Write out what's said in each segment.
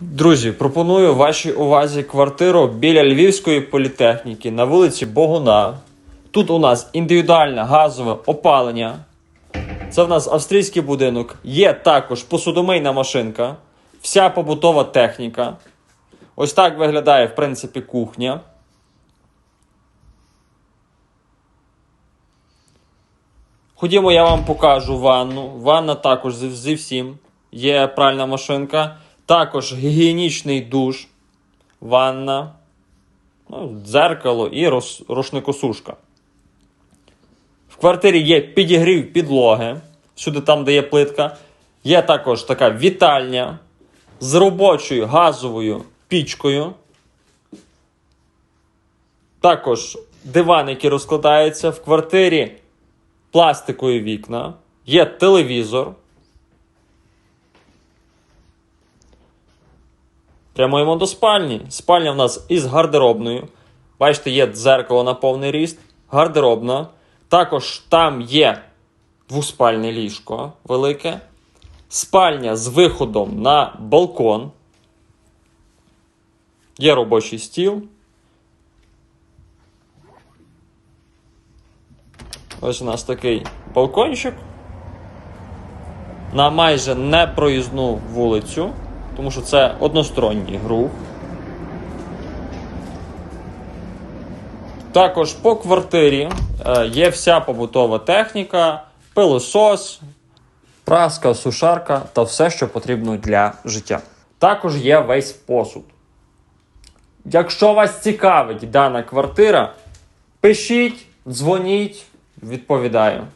Друзі, пропоную вашій увазі квартиру біля Львівської політехніки на вулиці Богуна. Тут у нас індивідуальне газове опалення. Це в нас австрійський будинок. Є також посудомийна машинка, вся побутова техніка. Ось так виглядає, в принципі, кухня. Ходімо, я вам покажу ванну. Ванна також зі, всім. Є пральна машинка. Також гігієнічний душ, ванна, ну, дзеркало і рушникосушка. В квартирі є підігрів підлоги, всюди там, де є плитка. Є також така вітальня з робочою газовою пічкою. Також диван, який розкладається. В квартирі пластикові вікна, є телевізор. Прямуємо до спальні. Спальня в нас із гардеробною. Бачите, є дзеркало на повний ріст, гардеробна. Також там є двоспальне ліжко велике. Спальня з виходом на балкон. Є робочий стіл. Ось у нас такий балкончик. На майже непроїзну вулицю, тому що це односторонній рух. Також по квартирі е, є вся побутова техніка, пилосос, праска, сушарка та все, що потрібно для життя. Також є весь посуд. Якщо вас цікавить дана квартира, пишіть, дзвоніть, відповідаю.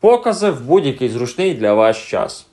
Покази в будь-який зручний для вас час.